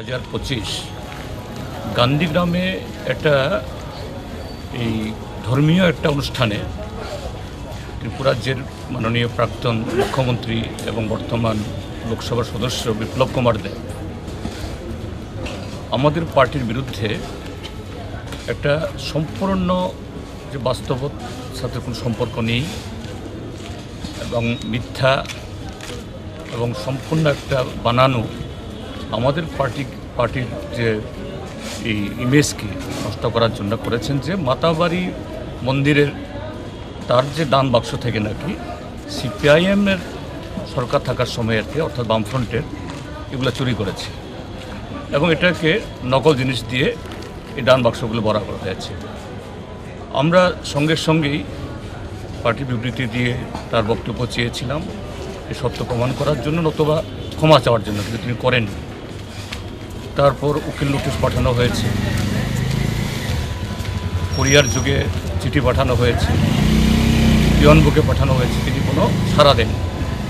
হাজার পঁচিশ। গান্ধীগ্রামে একটা এই ধর্মীয় একটা অনুষ্ঠানে ত্রিপুরা রাজ্যের মাননীয় প্রাক্তন মুখ্যমন্ত্রী এবং বর্তমান লোকসভার সদস্য বিপ্লব কুমার দেব আমাদের পার্টির বিরুদ্ধে একটা সম্পূর্ণ যে বাস্তবত, সাথে কোনো সম্পর্ক নেই এবং মিথ্যা এবং সম্পূর্ণ একটা বানানো আমাদের পার্টি, পার্টির যে এই ইমেজকে নষ্ট করার জন্য করেছেন যে মাতাবাড়ি মন্দিরের তার যে দান বাক্স থেকে নাকি সিপিআইএমের সরকার থাকার সময়েতে অর্থাৎ বামফ্রন্টের, এগুলো চুরি করেছে। এবং এটাকে নকল জিনিস দিয়ে এই দান বাক্সগুলো ভরা করা হয়েছে আমরা সঙ্গে সঙ্গেই পার্টি বিবৃতি দিয়ে তার বক্তব্য চেয়েছিলাম। সত্য প্রমাণ করার জন্য নতুবা ক্ষমা চাওয়ার জন্য কিন্তু তিনি করেন তারপর উকিল নোটিশ পাঠানো হয়েছে। কোরিয়ার যুগে চিঠি পাঠানো হয়েছে। পিয়ন বুকে পাঠানো হয়েছে। তিনি কোনো সাড়া দেন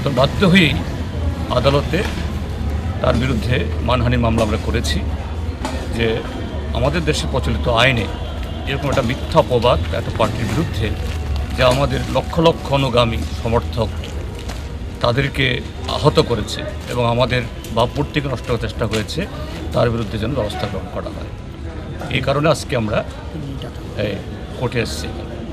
তো বাধ্য হয়েই আদালতে তার বিরুদ্ধে মানহানি মামলা আমরা করেছি যে আমাদের দেশে প্রচলিত আইনে এরকম একটা মিথ্যা অপবাদ একটা পার্টির বিরুদ্ধে যা আমাদের লক্ষ লক্ষ অনুগামী সমর্থক তাদেরকে আহত করেছে এবং আমাদের ভাবমূর্তিকে নষ্ট করার চেষ্টা হয়েছে তার বিরুদ্ধে যেন ব্যবস্থা গ্রহণ করা হয়। এই কারণে আজকে আমরা কোর্টে এসেছি।